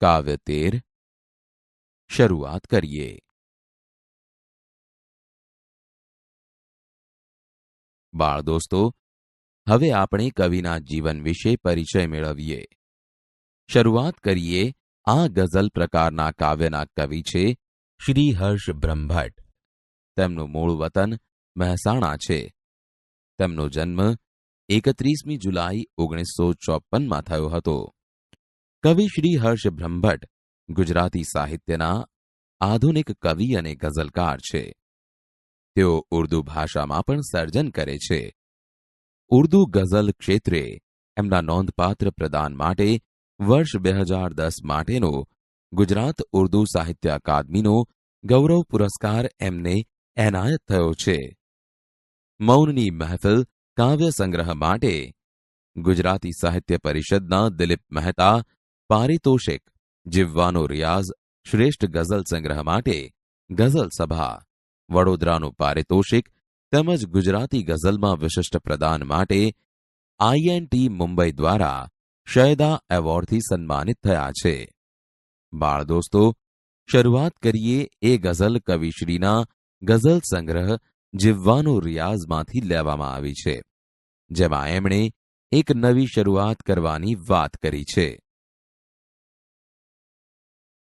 કાવ્ય તેર શરૂઆત કરીએ બાળ દોસ્તો હવે આપણે કવિના જીવન વિશે પરિચય મેળવીએ શરૂઆત કરીએ આ ગઝલ પ્રકારના કાવ્યના કવિ છે શ્રી હર્ષ બ્રહ્મભટ્ટ તેમનું મૂળ વતન મહેસાણા છે તેમનો જન્મ એકત્રીસમી જુલાઈ ઓગણીસો ચોપનમાં થયો હતો કવિ શ્રી હર્ષ બ્રહ્મભટ્ટ, ગુજરાતી સાહિત્યના આધુનિક કવિ અને ગઝલકાર છે. તેઓ ઉર્દુ ભાષામાં પણ સર્જન કરે છે. ઉર્દુ ગઝલ ક્ષેત્રે એમના નોંધપાત્ર પ્રદાન માટે વર્ષ બે હજાર દસ માટેનો ગુજરાત ઉર્દુ સાહિત્ય અકાદમીનો ગૌરવ પુરસ્કાર એમને એનાયત થયો છે. મૌનની મહેફિલ કાવ્ય સંગ્રહ માટે ગુજરાતી સાહિત્ય પરિષદના દિલીપ મહેતા પારિતોષિક, જીવવાનો રિયાઝ, શ્રેષ્ઠ ગઝલ સંગ્રહ માટે ગઝલ સભા. વડોદરાનું પારિતોષિક તેમજ ગુજરાતી ગઝલમાં વિશિષ્ટ પ્રદાન માટે આઈએનટી મુંબઈ દ્વારા શયદા એવોર્ડથી સન્માનિત થયા છે. બાળ દોસ્તો, શરૂઆત કરીએ એ ગઝલ કવિશ્રીના ગઝલ સંગ્રહ જીવવાનો રિયાઝમાંથી લેવામાં આવી છે, જેમાં એમણે એક નવી શરૂઆત કરવાની વાત કરી છે.